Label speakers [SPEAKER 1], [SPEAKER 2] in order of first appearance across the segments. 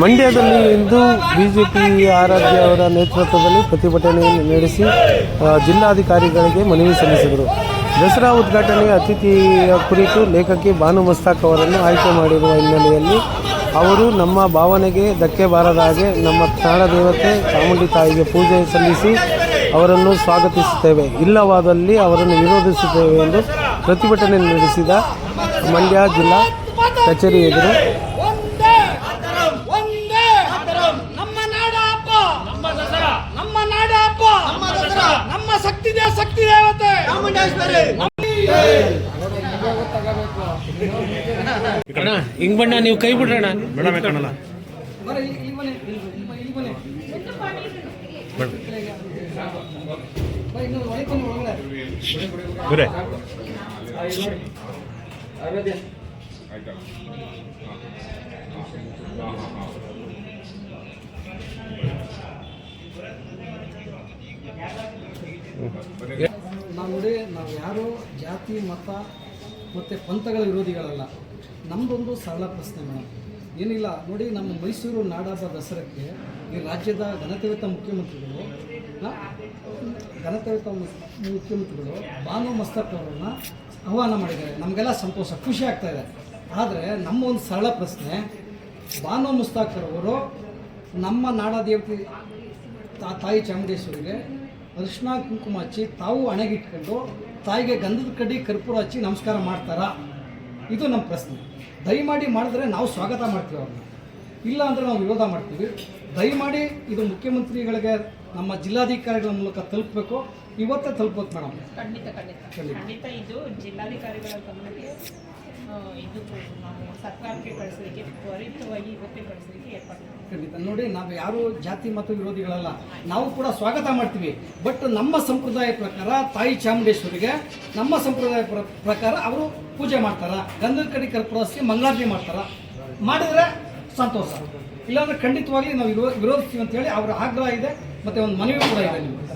[SPEAKER 1] ಮಂಡ್ಯದಲ್ಲಿ ಇಂದು ಬಿಜೆಪಿ ಆರಾಧ್ಯ ಅವರ ನೇತೃತ್ವದಲ್ಲಿ ಪ್ರತಿಭಟನೆ ನಡೆಸಿ ಜಿಲ್ಲಾಧಿಕಾರಿಗಳಿಗೆ ಮನವಿ ಸಲ್ಲಿಸಿದರು. ದಸರಾ ಉದ್ಘಾಟನೆ ಅತಿಥಿಯ ಕುರಿತು ಲೇಖಕಿ ಭಾನು ಮಸ್ತಾಕ್ ಅವರನ್ನು ಆಯ್ಕೆ ಮಾಡಿರುವ ಹಿನ್ನೆಲೆಯಲ್ಲಿ ಅವರು ನಮ್ಮ ಭಾವನೆಗೆ ಧಕ್ಕೆ ಬಾರದ ಹಾಗೆ ನಮ್ಮ ಪ್ರಾಣ ದೇವತೆ ಚಾಮುಂಡಿ ತಾಯಿಗೆ ಪೂಜೆ ಸಲ್ಲಿಸಿ ಅವರನ್ನು ಸ್ವಾಗತಿಸುತ್ತೇವೆ. ಇಲ್ಲವಾದಲ್ಲಿ ಅವರನ್ನು ವಿರೋಧಿಸುತ್ತೇವೆ ಎಂದು ಪ್ರತಿಭಟನೆ ನಡೆಸಿದ ಮಂಡ್ಯ ಜಿಲ್ಲಾ ಕಚೇರಿ ಎದುರು
[SPEAKER 2] ಒಂದೇ ಒಂದೇ ನಮ್ಮ ನಾಡ ಹಬ್ಬ ನಮ್ಮ ದಸರಾ ನಮ್ಮ ನಾಡ ಹಬ್ಬ ನಮ್ಮ ದಸರಾ ನಮ್ಮ ಶಕ್ತಿ ದೇವತೆ
[SPEAKER 1] ಅಣ್ಣ ಹಿಂಗ್ ಬಣ್ಣ ನೀವು ಕೈ ಬಿಡ್ರಣ್ಣ
[SPEAKER 3] ನಾವು ನೋಡಿ ನಾವು ಯಾರು ಜಾತಿ, ಮತ ಮತ್ತು ಪಂಥಗಳ ವಿರೋಧಿಗಳಲ್ಲ. ನಮ್ಮದೊಂದು ಸರಳ ಪ್ರಶ್ನೆ ಮೇಡಮ್ ಏನಿಲ್ಲ, ನೋಡಿ ನಮ್ಮ ಮೈಸೂರು ನಾಡಾದ ದಸರಾಕ್ಕೆ ಈ ರಾಜ್ಯದ ಘನತೆಯುತ ಮುಖ್ಯಮಂತ್ರಿಗಳು ಘನತೆಯುತ ಮುಖ್ಯಮಂತ್ರಿಗಳು ಭಾನು ಮಸ್ತಕ್ ಅವರನ್ನ ಆಹ್ವಾನ ಮಾಡಿದ್ದಾರೆ. ನಮಗೆಲ್ಲ ಸಂತೋಷ, ಖುಷಿ ಆಗ್ತಾ ಇದೆ. ಆದರೆ ನಮ್ಮ ಒಂದು ಸರಳ ಪ್ರಶ್ನೆ ಬಾನು ಮುಸ್ತಾಕರ್ ಅವರು ನಮ್ಮ ನಾಡದೇವತೆ ತಾಯಿ ಚಾಮುಂಡೇಶ್ವರಿಗೆ ಅರಿಶಿನ ಕುಂಕುಮ ಹಚ್ಚಿ ತಾವು ಹಣೆಗಿಟ್ಕೊಂಡು ತಾಯಿಗೆ ಗಂಧದ ಕಡ್ಡಿ, ಕರ್ಪೂರ ಹಚ್ಚಿ ನಮಸ್ಕಾರ ಮಾಡ್ತಾರಾ? ಇದು ನಮ್ಮ ಪ್ರಶ್ನೆ. ದಯಮಾಡಿ ಮಾಡಿದ್ರೆ ನಾವು ಸ್ವಾಗತ ಮಾಡ್ತೀವಿ ಅವ್ರನ್ನ. ಇಲ್ಲ ಅಂದರೆ ನಾವು ವಿರೋಧ ಮಾಡ್ತೀವಿ. ದಯಮಾಡಿ ಇದು ಮುಖ್ಯಮಂತ್ರಿಗಳಿಗೆ ನಮ್ಮ ಜಿಲ್ಲಾಧಿಕಾರಿಗಳ ಮೂಲಕ ತಲುಪಬೇಕು. ಇವತ್ತೇ ತಲುಪಬೇಕು ಮೇಡಮ್.
[SPEAKER 4] ಖಂಡಿತ ಖಂಡಿತ.
[SPEAKER 3] ಖಂಡಿತ.
[SPEAKER 4] ಇದು ಜಿಲ್ಲಾಧಿಕಾರಿಗಳ ಗಮನಕ್ಕೆ ಇದು ನಾವು ಸರ್ಕಾರಕ್ಕೆ ಕಳಿಸಲಿಕ್ಕೆ ತ್ವರಿತವಾಗಿ ಇವತ್ತೇ ಕಳಿಸಲಿಕ್ಕೆ ಏರ್ಪಾಡು.
[SPEAKER 3] ಖಂಡಿತ. ನೋಡಿ ನಾವು ಯಾರು ಜಾತಿ ಮತ ವಿರೋಧಿಗಳಲ್ಲ. ನಾವು ಕೂಡ ಸ್ವಾಗತ ಮಾಡ್ತೀವಿ. ಬಟ್ ನಮ್ಮ ಸಂಪ್ರದಾಯ ಪ್ರಕಾರ ತಾಯಿ ಚಾಮುಂಡೇಶ್ವರಿಗೆ ನಮ್ಮ ಸಂಪ್ರದಾಯ ಪ್ರ- ಪ್ರಕಾರ ಅವರು ಪೂಜೆ ಮಾಡ್ತಾರ. ಗಂಧದ ಕಡೆ ಕರ್ಪುರಸಿ ಮಂಗಳಾರತಿ ಮಾಡ್ತಾರ. ಮಾಡಿದ್ರೆ ಸಂತೋಷ. ಇಲ್ಲಾಂದ್ರೆ ಖಂಡಿತವಾಗಿ ನಾವು ವಿರೋ- ವಿರೋಧಿಸ್ತೀವಿ ಅಂತ ಹೇಳಿ ಅವರ ಆಗ್ರಹ ಇದೆ. ಮತ್ತೆ ಒಂದು ಮನವಿ ಕೂಡ ಇದೆ ನಿಮಗೆ.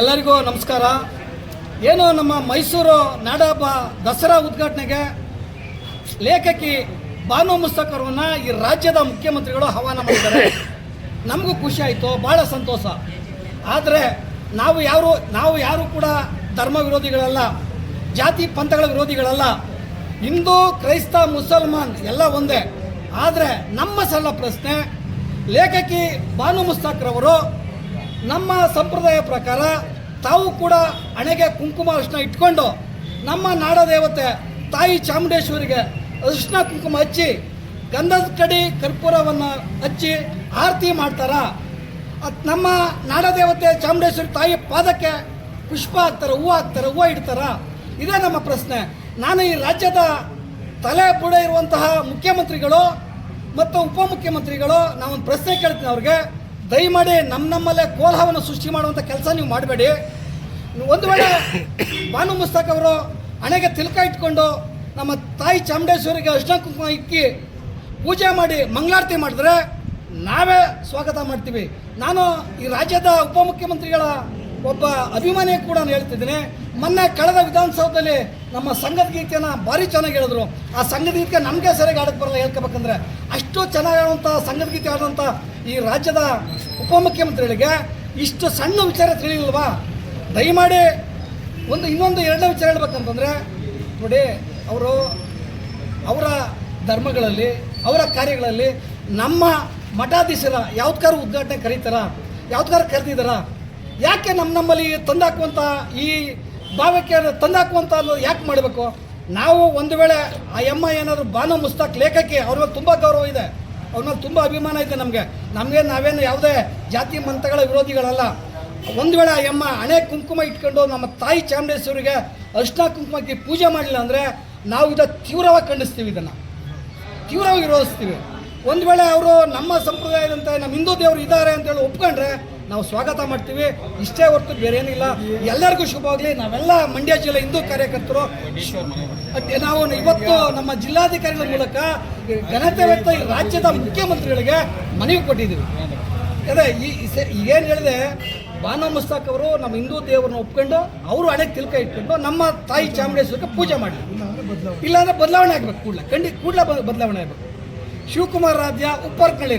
[SPEAKER 3] ಎಲ್ಲರಿಗೂ ನಮಸ್ಕಾರ. ಏನು ನಮ್ಮ ಮೈಸೂರು ನಾಡಹಬ್ಬ ದಸರಾ ಉದ್ಘಾಟನೆಗೆ ಲೇಖಕಿ ಬಾನು ಮುಸ್ತಕ್ ಅವರನ್ನ ಈ ರಾಜ್ಯದ ಮುಖ್ಯಮಂತ್ರಿಗಳು ಆಹ್ವಾನ ಮಾಡಿದ್ದಾರೆ. ನಮಗೂ ಖುಷಿ ಆಯಿತು ಭಾಳ ಸಂತೋಷ. ಆದರೆ ನಾವು ಯಾರು ನಾವು ಯಾರು ಕೂಡ ಧರ್ಮ ವಿರೋಧಿಗಳಲ್ಲ, ಜಾತಿ ಪಂಥಗಳ ವಿರೋಧಿಗಳಲ್ಲ. ಹಿಂದೂ, ಕ್ರೈಸ್ತ, ಮುಸಲ್ಮಾನ್ ಎಲ್ಲ ಒಂದೇ. ಆದರೆ ನಮ್ಮ ಸಲ್ಲ ಪ್ರಶ್ನೆ ಲೇಖಕಿ ಬಾನು ಮುಸ್ತಾಕ್ರವರು ನಮ್ಮ ಸಂಪ್ರದಾಯ ಪ್ರಕಾರ ತಾವು ಕೂಡ ಹಣೆಗೆ ಕುಂಕುಮ ಅರಿಶಿನ ಇಟ್ಕೊಂಡು ನಮ್ಮ ನಾಡ ದೇವತೆ ತಾಯಿ ಚಾಮುಂಡೇಶ್ವರಿಗೆ ಅರಿಶಿನ ಕುಂಕುಮ ಹಚ್ಚಿ ಗಂಧದ ಕಡಿ ಕರ್ಪೂರವನ್ನು ಹಚ್ಚಿ ಆರತಿ ಮಾಡ್ತಾರ? ನಮ್ಮ ನಾಡ ದೇವತೆ ಚಾಮುಂಡೇಶ್ವರಿ ತಾಯಿ ಪಾದಕ್ಕೆ ಪುಷ್ಪ ಹಾಕ್ತಾರೆ, ಹೂವು ಹಾಕ್ತಾರೆ, ಹೂವು ಇಡ್ತಾರ? ಇದೇ ನಮ್ಮ ಪ್ರಶ್ನೆ. ನಾನು ಈ ರಾಜ್ಯದ ತಲೆ ಬುಡ ಇರುವಂತಹ ಮುಖ್ಯಮಂತ್ರಿಗಳು ಮತ್ತು ಉಪಮುಖ್ಯಮಂತ್ರಿಗಳು, ನಾವೊಂದು ಪ್ರಶ್ನೆ ಕೇಳ್ತೀನಿ ಅವ್ರಿಗೆ. ದಯಮಾಡಿ ನಮ್ಮ ನಮ್ಮಲ್ಲೇ ಕೋಲಾಹವನ್ನು ಸೃಷ್ಟಿ ಮಾಡುವಂಥ ಕೆಲಸ ನೀವು ಮಾಡಬೇಡಿ. ಒಂದು ವೇಳೆ ಭಾನು ಮುಸ್ತಾಕ್ ಅವರು ಹಣೆಗೆ ತಿಲಕ ಇಟ್ಕೊಂಡು ನಮ್ಮ ತಾಯಿ ಚಾಮುಂಡೇಶ್ವರಿಗೆ ಅರ್ಶಿನ ಕುಂಕುಮ ಇಕ್ಕಿ ಪೂಜೆ ಮಾಡಿ ಮಂಗಳಾರತಿ ಮಾಡಿದ್ರೆ ನಾವೇ ಸ್ವಾಗತ ಮಾಡ್ತೀವಿ. ನಾನು ಈ ರಾಜ್ಯದ ಉಪಮುಖ್ಯಮಂತ್ರಿಗಳ ಒಬ್ಬ ಅಭಿಮಾನಿ ಕೂಡ ಹೇಳ್ತಿದ್ದೀನಿ. ಮೊನ್ನೆ ಕಳೆದ ವಿಧಾನಸೌಧದಲ್ಲಿ ನಮ್ಮ ಸಂಘದ ಗೀತೆಯನ್ನು ಭಾರಿ ಚೆನ್ನಾಗಿ ಹೇಳಿದ್ರು. ಆ ಸಂಘದ ಗೀತೆ ನಮಗೆ ಸರಿಯಾಗಿ ಆಡಕ್ಕೆ ಬರಲ್ಲ ಹೇಳ್ಕೋಬೇಕಂದ್ರೆ ಅಷ್ಟು ಚೆನ್ನಾಗಿ ಆಡುವಂಥ ಸಂಘದ ಗೀತೆ ಆಡುವಂಥ ಈ ರಾಜ್ಯದ ಉಪಮುಖ್ಯಮಂತ್ರಿಗಳಿಗೆ ಇಷ್ಟು ಸಣ್ಣ ವಿಚಾರ ತಿಳಿಲಿಲ್ವಾ? ದಯಮಾಡಿ ಒಂದು ಇನ್ನೊಂದು ಎರಡನೇ ವಿಚಾರ ಹೇಳ್ಬೇಕಂತಂದರೆ, ನೋಡಿ, ಅವರು ಅವರ ಧರ್ಮಗಳಲ್ಲಿ, ಅವರ ಕಾರ್ಯಗಳಲ್ಲಿ ನಮ್ಮ ಮಠಾಧೀಶರ ಯಾವ್ದಾರು ಉದ್ಘಾಟನೆ ಕರೀತಾರ? ಯಾವ್ದಾರು ಕರೆದಿದ್ದಾರ? ಯಾಕೆ ನಮ್ಮ ನಮ್ಮಲ್ಲಿ ತಂದಾಕುವಂಥ ಈ ಭಾವಕ್ಕೆ ತಂದಾಕುವಂಥ ಅನ್ನೋದು ಯಾಕೆ ಮಾಡಬೇಕು? ನಾವು ಒಂದು ವೇಳೆ ಆ ಎಮ್ಮ ಏನಾದರೂ ಬಾನು ಮುಸ್ತಾಕ್ ಲೇಖಕಿ ಅವ್ರ ಮೇಲೆ ತುಂಬ ಗೌರವ ಇದೆ. ಅವ್ರ ಮೇಲೆ ತುಂಬ ಅಭಿಮಾನ ಇದೆ ನಮಗೆ. ನಮಗೆ ನಾವೇನು ಯಾವುದೇ ಜಾತಿ ಮಂತಗಳ ವಿರೋಧಿಗಳಲ್ಲ. ಒಂದು ವೇಳೆ ಆ ಎಮ್ಮ ಹಣೆ ಕುಂಕುಮ ಇಟ್ಕೊಂಡು ನಮ್ಮ ತಾಯಿ ಚಾಮುಂಡೇಶ್ವರಿಗೆ ಅರ್ಶಿನ ಕುಂಕುಮಕ್ಕೆ ಪೂಜೆ ಮಾಡಲಿಲ್ಲ ಅಂದರೆ ನಾವು ಇದ ತೀವ್ರವಾಗಿ ಖಂಡಿಸ್ತೀವಿ ಇದನ್ನು. ತೀವ್ರವಾಗಿ ವಿರೋಧಿಸ್ತೀವಿ. ಒಂದು ವೇಳೆ ಅವರು ನಮ್ಮ ಸಂಪ್ರದಾಯದಂತೆ ನಮ್ಮ ಹಿಂದೂ ದೇವರು ಇದ್ದಾರೆ ಅಂತೇಳಿ ಒಪ್ಕೊಂಡ್ರೆ ನಾವು ಸ್ವಾಗತ ಮಾಡ್ತೀವಿ. ಇಷ್ಟೇ ಹೊರತು ಬೇರೆ ಏನಿಲ್ಲ ಎಲ್ಲರಿಗೂ ಶುಭವಾಗಲಿ ನಾವೆಲ್ಲ ಮಂಡ್ಯ ಜಿಲ್ಲೆ ಹಿಂದೂ ಕಾರ್ಯಕರ್ತರು. ನಾವು ಇವತ್ತು ನಮ್ಮ ಜಿಲ್ಲಾಧಿಕಾರಿಗಳ ಮೂಲಕ ಘನತೆ ವ್ಯಕ್ತ ರಾಜ್ಯದ ಮುಖ್ಯಮಂತ್ರಿಗಳಿಗೆ ಮನವಿ ಕೊಟ್ಟಿದ್ದೀವಿ. ಅದೇ, ಈ ಏನು ಹೇಳಿದೆ ಬಾನು ಮುಸ್ತಾಕ್ ಅವರು ನಮ್ಮ ಹಿಂದೂ ದೇವರನ್ನ ಒಪ್ಕೊಂಡು ಅವರು ಹಣೆಗೆ ತಿಲ್ಕ ಇಟ್ಕೊಂಡು ನಮ್ಮ ತಾಯಿ ಚಾಮುಂಡೇಶ್ವರಕ್ಕೆ ಪೂಜೆ ಮಾಡಿ ಇಲ್ಲಾಂದ್ರೆ ಬದಲಾವಣೆ ಆಗ್ಬೇಕು ಕೂಡಲೇ. ಖಂಡಿತ ಕೂಡಲೇ ಬದಲಾವಣೆ ಆಗ್ಬೇಕು. ಶಿವಕುಮಾರ್ ರಾಜ್ಯ
[SPEAKER 5] ಉಪ್ಪರ್ಕಳ್ಳಿ